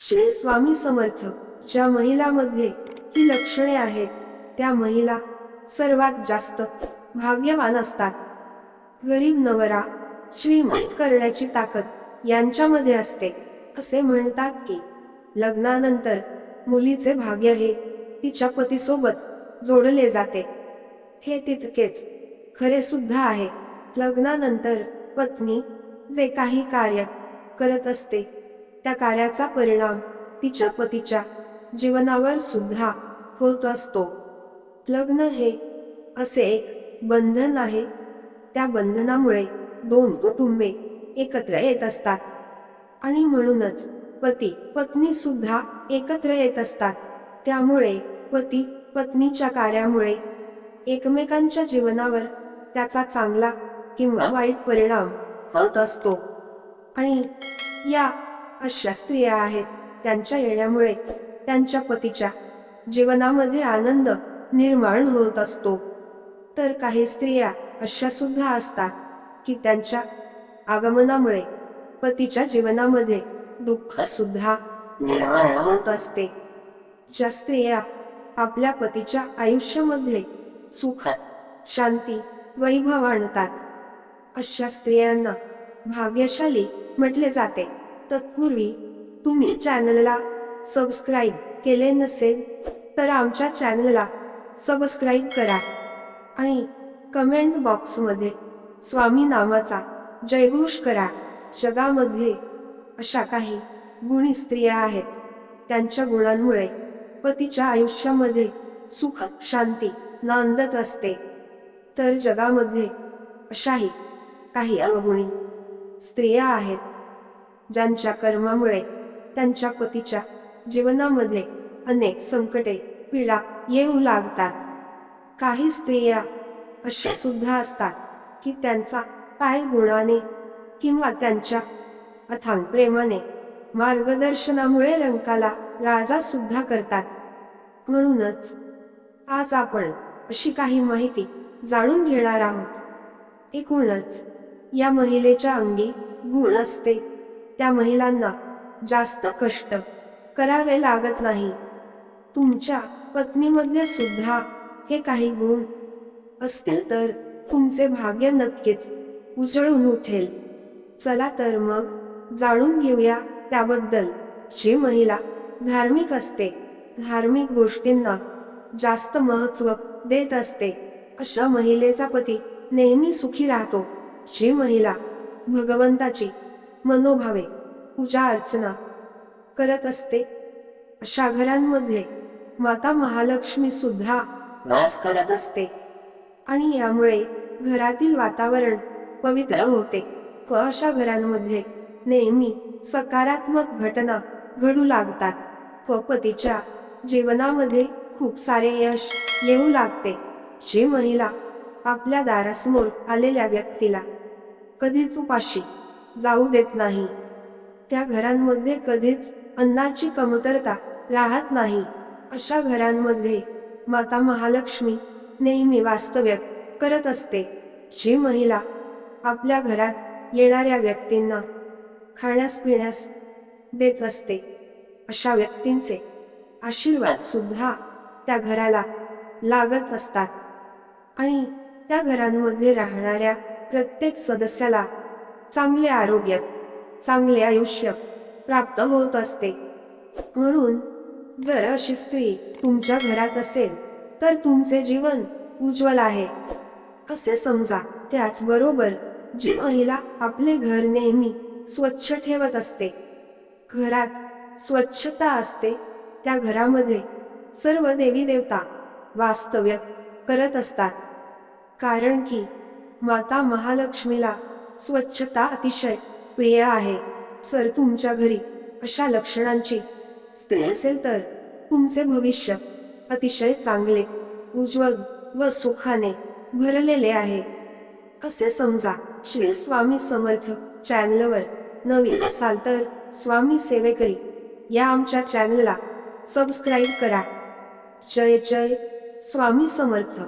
श्री स्वामी समर्थ ज्या महिलामध्ये ही लक्षणे आहेत त्या महिला सर्वात जास्त भाग्यवान असतात. गरीब नवरा श्रीमंत करण्याची ताकद यांच्यामध्ये असते असे म्हणतात की लग्नानंतर मुलीचे भाग्य हे तिच्या पतीसोबत जोडले जाते. हे तितकेच खरे सुद्धा आहे. लग्नानंतर पत्नी जे काही कार्य करत असते त्या कार्याचा परिणाम तिच्या पतीच्या जीवनावर सुद्धा होत असतो. लग्न हे असे एक बंधन आहे. त्या बंधनामुळे दोन कुटुंबे एकत्र येत असतात. आणि म्हणूनच पती पत्नी सुद्धा एकत्र येत असतात. त्यामुळे पती पत्नीच्या कार्यामुळे एकमेकांच्या जीवनावर त्याचा चांगला किंवा वाईट परिणाम होत असतो. आणि या अशा स्त्रिया आहेत त्यांच्या येण्यामुळे त्यांच्या पतीच्या जीवनामध्ये आनंद निर्माण होत असतो. तर काही स्त्रिया अशा सुद्धा असतात की त्यांच्या आगमनामुळे पतीच्या जीवनामध्ये दुःख सुद्धा निर्माण होत असते. ज्या स्त्रिया आपल्या पतीच्या आयुष्यामध्ये सुख शांती वैभव आणतात अशा स्त्रियांना भाग्यशाली म्हटले जाते. तत्पूर्वी तुम्ही चॅनलला सबस्क्राईब केले नसेल तर आमच्या चॅनलला सबस्क्राईब करा आणि कमेंट बॉक्समध्ये स्वामी नामाचा जयघोष करा. जगामध्ये अशा काही गुणी स्त्रिया आहेत. त्यांच्या गुणांमुळे पतीच्या आयुष्यामध्ये सुख शांती नांदत असते. तर जगामध्ये अशाही काही अवगुणी स्त्रिया आहेत. ज्यांच्या कर्मामुळे त्यांच्या पतीच्या जीवनामध्ये अनेक संकटे पीडा येऊ लागतात. काही स्त्रिया अशा सुद्धा असतात की त्यांचा पाय गुणाने किंवा त्यांच्या अथांग प्रेमाने मार्गदर्शनामुळे रंकाला राजा सुद्धा करतात. म्हणूनच आज आपण अशी काही माहिती जाणून घेणार आहोत. एकूणच या महिलेच्या अंगी गुण असते. त्या महिलांना जास्त कष्ट करावे लागत नाही. तुमच्या पत्नीमध्ये सुद्धा हे काही गुण असतील तर तुमचे भाग्य नक्कीच उजळून उठेल. चला तर मग जाणून घेऊया त्याबद्दल. जी महिला धार्मिक असते धार्मिक गोष्टींना जास्त महत्त्व देत असते अशा महिलेचा पती नेहमी सुखी राहतो. जी महिला भगवंताची मनोभावे पूजा अर्चना करत असते. अशा घरांमध्ये माता महालक्ष्मी सुद्धा वास करत असते. आणि यामुळे घरातील वातावरण पवित्र होते. व अशा घरांमध्ये नेहमी सकारात्मक घटना घडू लागतात. व पतीच्या जीवनामध्ये खूप सारे यश येऊ लागते. जी महिला आपल्या दारासमोर आलेल्या व्यक्तीला कधीच उपाशी जाऊ देत नाही. त्या घरांमध्ये कधीच अन्नाची कमतरता राहत नाही. अशा घरांमध्ये माता महालक्ष्मी नेहमी वास्तव्य करत असते. जी महिला आपल्या घरात येणाऱ्या व्यक्तींना खाण्यास पिण्यास देत असते अशा व्यक्तींचे आशीर्वाद सुद्धा त्या घराला लागत असतात. आणि त्या घरांमध्ये राहणाऱ्या प्रत्येक सदस्याला चांगले आरोग्य चांगले आयुष्य प्राप्त होत असते. म्हणून जर अशी स्त्री तुमच्या घरात असेल तर तुमचे जीवन उज्ज्वल आहे. असे समजा त्याचबरोबर जी महिला आपले घर नेहमी स्वच्छ ठेवत असते. घरात स्वच्छता असते त्या घरामध्ये सर्व देवी देवता वास्तव्य करत असतात. कारण की माता महालक्ष्मीला स्वच्छता अतिशय प्रिय आहे. सर तुमच्या घरी अशा लक्षणांची स्त्री असेल तर तुमचे भविष्य अतिशय चांगले उज्ज्वल व सुखाने भरलेले आहे. असे समजा श्री स्वामी समर्थ चॅनलवर नवीन असाल तर स्वामी सेवेकरी या आमच्या चॅनलला सबस्क्राईब करा. जय जय स्वामी समर्थ.